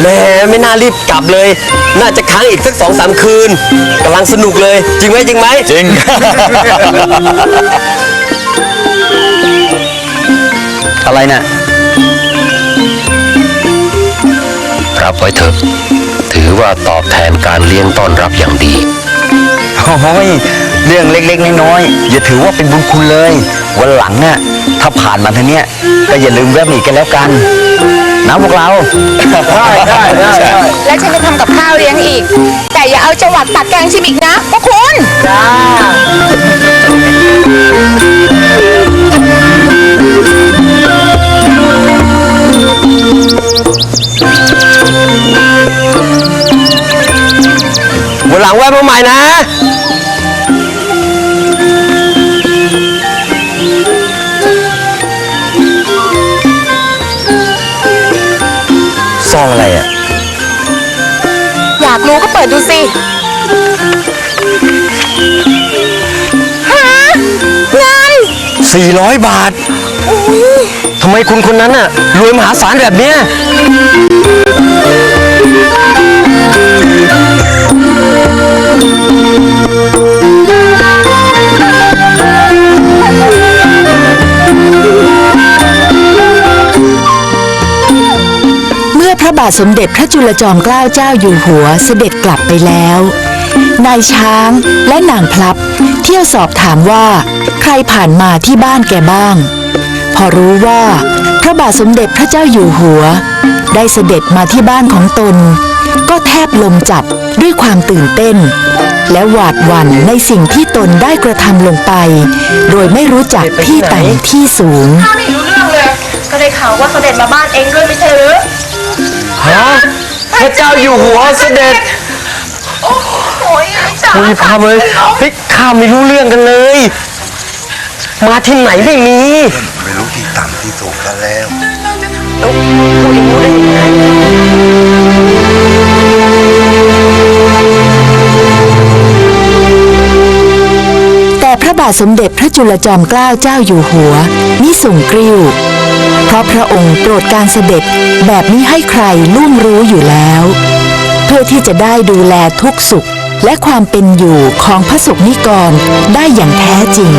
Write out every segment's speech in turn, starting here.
แหม่ไม่น่ารีบกลับเลย น่าจะค้างอีกสักสองสามคืนกำลังสนุกเลย จริงไหมจริงไหมจริง อะไรน่ะ รับไว้เถอะ ถือว่าตอบแทนการเลี้ยงต้อนรับอย่างดี โอ้ยเรื่องเล็กๆ น้อยๆ อย่าถือว่าเป็นบุญคุณเลย วันหลังน่ะถ้าผ่านมาทางเนี้ยก็อย่าลืมแวะมาอีกกันแล้วกัน นะพวกเราได้ได้ได้แล้วฉันจะทำกับข้าวเลี้ยงอีก แต่อย่าเอาจังหวัดตักแกงชิมอีกนะพวกคุณวันหลังแวะมาใหม่นะ รู้ก็เปิดดูสิฮะเงิน400 บาท ทำไมคุณคนนั้นน่ะรวยมหาศาลแบบเนี้ย บาทสมเด็จพระจุลจอมเกล้าเจ้าอยู่หัวเสด็จกลับไปแล้ว นายช้างและนางพลับ เที่ยวสอบถามว่า ใครผ่านมาที่บ้านแกบ้าง พอรู้ว่า พระบาทสมเด็จพระเจ้าอยู่หัว ได้เสด็จมาที่บ้านของตน ก็แทบลมจับด้วยความตื่นเต้น และหวาดหวั่นในสิ่งที่ตนได้กระทำลงไป โดยไม่รู้จักที่ต่ำที่สูงข้าไม่รู้เรื่องเลยก็ได้ข่าวว่าเสด็จมาบ้านเองด้วยไม่ใช่หรือ ฮะพระเจ้าอยู่หัวเสด็จ โอ้ยจ๋าคุยพาเลยเฮ้ยข้าไม่รู้เรื่องกันเลย มาที่ไหนไม่มี ไม่รู้ที่ต่ำที่สูงกันแล้วพูดอย่างนี้ได้ยังไงแต่พระบาทสมเด็จพระจุลจอมเกล้าเจ้าอยู่หัวมิส่งกริ้ว เพราะพระองค์โปรดการเสด็จแบบนี้ให้ใครล่วงรู้อยู่แล้ว เพื่อที่จะได้ดูแลทุกสุขและความเป็นอยู่ของพระสุนิกรได้อย่างแท้จริง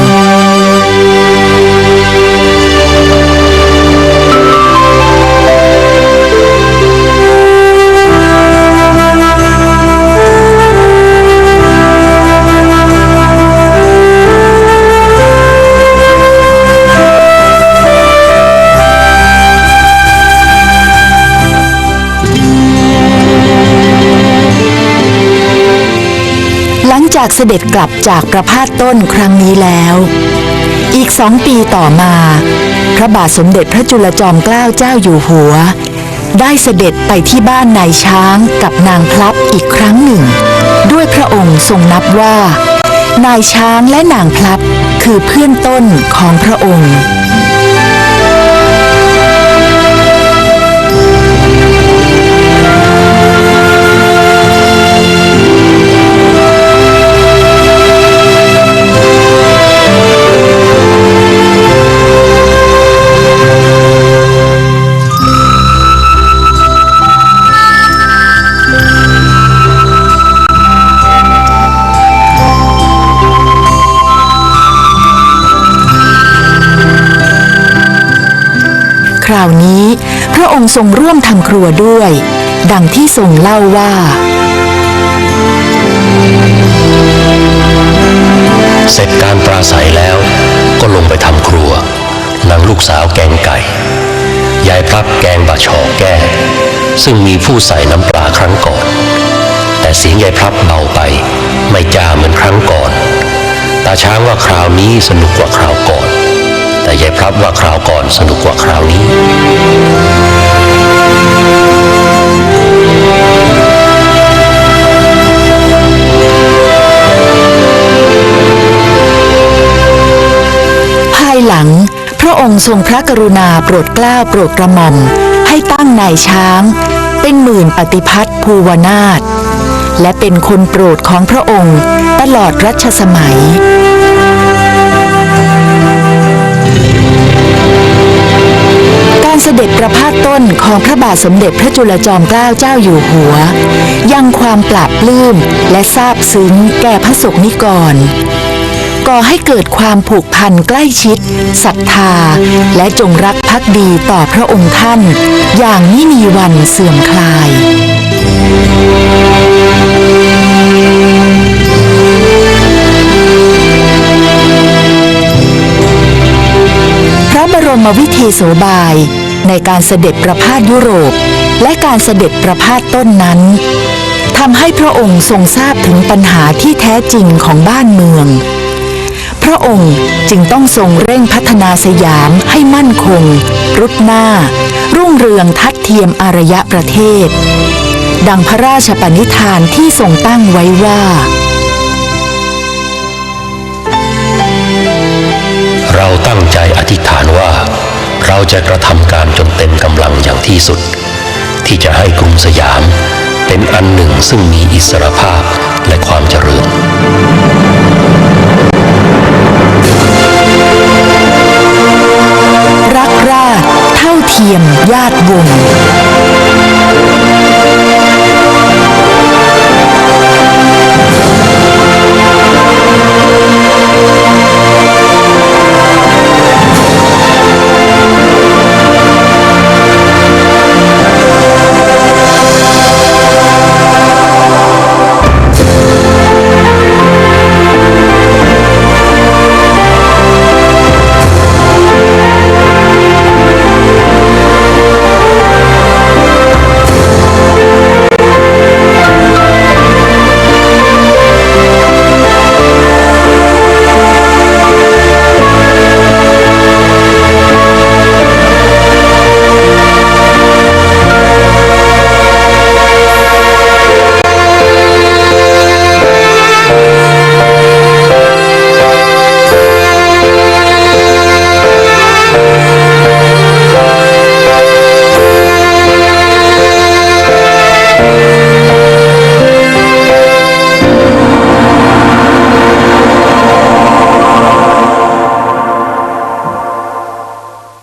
จากเสด็จกลับจากประพาสต้นครั้งนี้แล้ว อีกสองปีต่อมา พระบาทสมเด็จพระจุลจอมเกล้าเจ้าอยู่หัว ได้เสด็จไปที่บ้านนายช้างกับนางพลับอีกครั้งหนึ่ง ด้วยพระองค์ทรงนับว่า นายช้างและนางพลับคือเพื่อนต้นของพระองค์ ราวนี้ พระองค์ทรงร่วมทำครัวด้วย ดังที่ทรงเล่าว่า เสร็จการปราศัยแล้วก็ลงไปทำครัวนางลูกสาวแกงไก่ ยายพลับแกงบะชอแก้ ซึ่งมีผู้ใส่น้ำปลาครั้งก่อน แต่เสียงยายพลับเบาไป ไม่จ้าเหมือนครั้งก่อน ตาช้างว่าคราวนี้สนุกกว่าคราวก่อน แต่ยายพลับว่าคราวก่อนสนุกกว่าคราวนี้ภายหลัง พระองค์ทรงพระกรุณาโปรดเกล้าโปรดกระหม่อม ให้ตั้งนายช้าง เป็นหมื่นปฏิพัทธ์ภูวนาถและเป็นคนโปรดของพระองค์ตลอดรัชสมัย ด็จประพาสต้นของพระบาทสมเด็จพระจุลจอมเกล้าเจ้าอยู่หัว ยังความปราบปลื้มและซาบซึ้งแก่พระสงฆ์นิกรก่อให้เกิดความผูกพันใกล้ชิดศรัทธา และจงรักภักดีต่อพระองค์ท่าน อย่างไม่มีวันเสื่อมคลายพระบรมวิธีโสบาย ในการเสด็จประพาสยุโรป และการเสด็จประพาสต้นนั้นทำให้พระองค์ทรงทราบถึงปัญหาที่แท้จริงของบ้านเมือง พระองค์จึงต้องทรงเร่งพัฒนาสยามให้มั่นคง รุดหน้า รุ่งเรืองทัดเทียมอารยะประเทศ ดังพระราชปณิธานที่ทรงตั้งไว้ว่าเราตั้งใจอธิษฐานว่า เราจะกระทำการจนเต็มกำลังอย่างที่สุด ที่จะให้กรุงสยามเป็นอันหนึ่งซึ่งมีอิสรภาพและความเจริญรักราชเท่าเทียมญาติวงศ์